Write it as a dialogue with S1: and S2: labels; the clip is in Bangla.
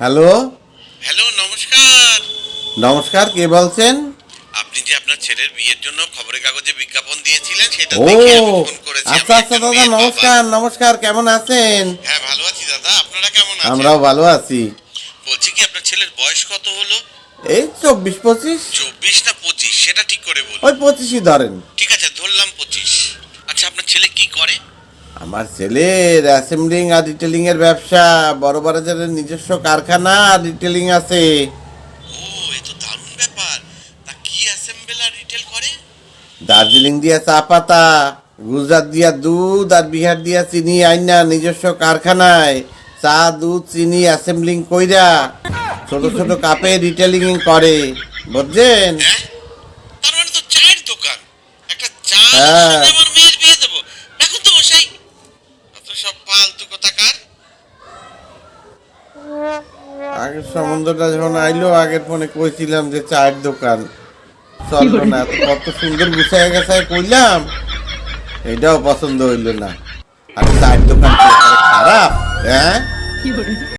S1: হ্যালো?
S2: হ্যালো নমস্কার।
S1: নমস্কার কে বলছেন?
S2: আপনি যে আপনার ছেলের বিয়ের জন্য খবরের কাগজে বিজ্ঞাপন দিয়েছিলেন সেটা দেখে আমি ফোন করেছি
S1: আচ্ছা আচ্ছা দাদা নমস্কার নমস্কার কেমন আছেন?
S2: হ্যাঁ ভালো আছি দাদা আপনারা কেমন আছেন?
S1: আমরাও ভালো আছি।
S2: বলছি কি আপনার ছেলের বয়স কত হলো?
S1: এই চব্বিশ পঁচিশ?
S2: চব্বিশ না পঁচিশ? সেটা ঠিক করে বলুন।
S1: ওই পঁচিশই ধরেন।
S2: ঠিক আছে ধরলাম পঁচিশ। আচ্ছা আপনার ছেলে কি করে?
S1: আমার ছেলের অ্যাসেম্বলিং আর রিটেলিং এর ব্যবসা বড় বাজারের নিজস্ব কারখানা আর রিটেলিং আছে।
S2: ও এ তো দারুণ ব্যাপার। তা কি অ্যাসেম্বল আর রিটেল করে?
S1: দার্জিলিং দিয়া চা পাতা গুজরাট দিয়া দুধ আর বিহার দিয়া চিনি আইনা নিজস্ব কারখানায়। চা দুধ চিনি অ্যাসেম্বলিং কইরা ছোট ছোট কাপে রিটেলিং করে। বুঝছেন?
S2: হ্যাঁ? তার মানে তো চায়ের দোকান। একটা চা
S1: আগের সম্বন্ধটা যখন আইলো আগের ফোনে কইছিলাম যে চায়ের দোকান। চলল না কত সুন্দর গুছায় গেছায় কইলাম এটাও পছন্দ হইল না। আর চায়ের দোকান খারাপ? হ্যাঁ?